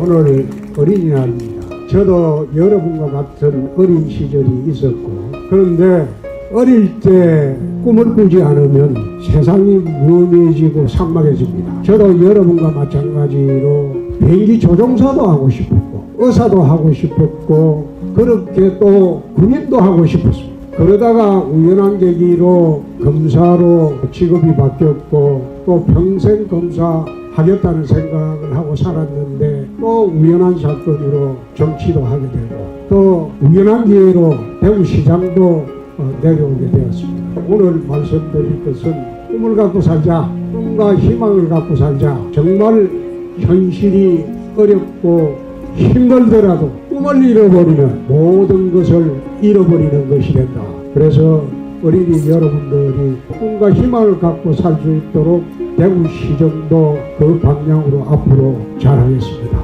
오늘 어린이날입니다. 저도 여러분과 같은 어린 시절이 있었고 그런데 어릴 때 꿈을 꾸지 않으면 세상이 무험해지고 삭막해집니다. 저도 여러분과 마찬가지로 비행기 조종사도 하고 싶었고 의사도 하고 싶었고 그렇게 또 군인도 하고 싶었습니다. 그러다가 우연한 계기로 검사로 직업이 바뀌었고 또 평생 검사 하겠다는 생각을 하고 살았는데 또 우연한 사건으로 정치도 하게 되고 또 우연한 기회로 대구시장도 어, 내려오게 되었습니다. 오늘 말씀드릴 것은 꿈을 갖고 살자, 꿈과 희망을 갖고 살자. 정말 현실이 어렵고 힘들더라도 꿈을 잃어버리면 모든 것을 잃어버리는 것이 된다. 그래서 어린이 여러분들이 꿈과 희망을 갖고 살 수 있도록 대구 시정도 그 방향으로 앞으로 잘하겠습니다.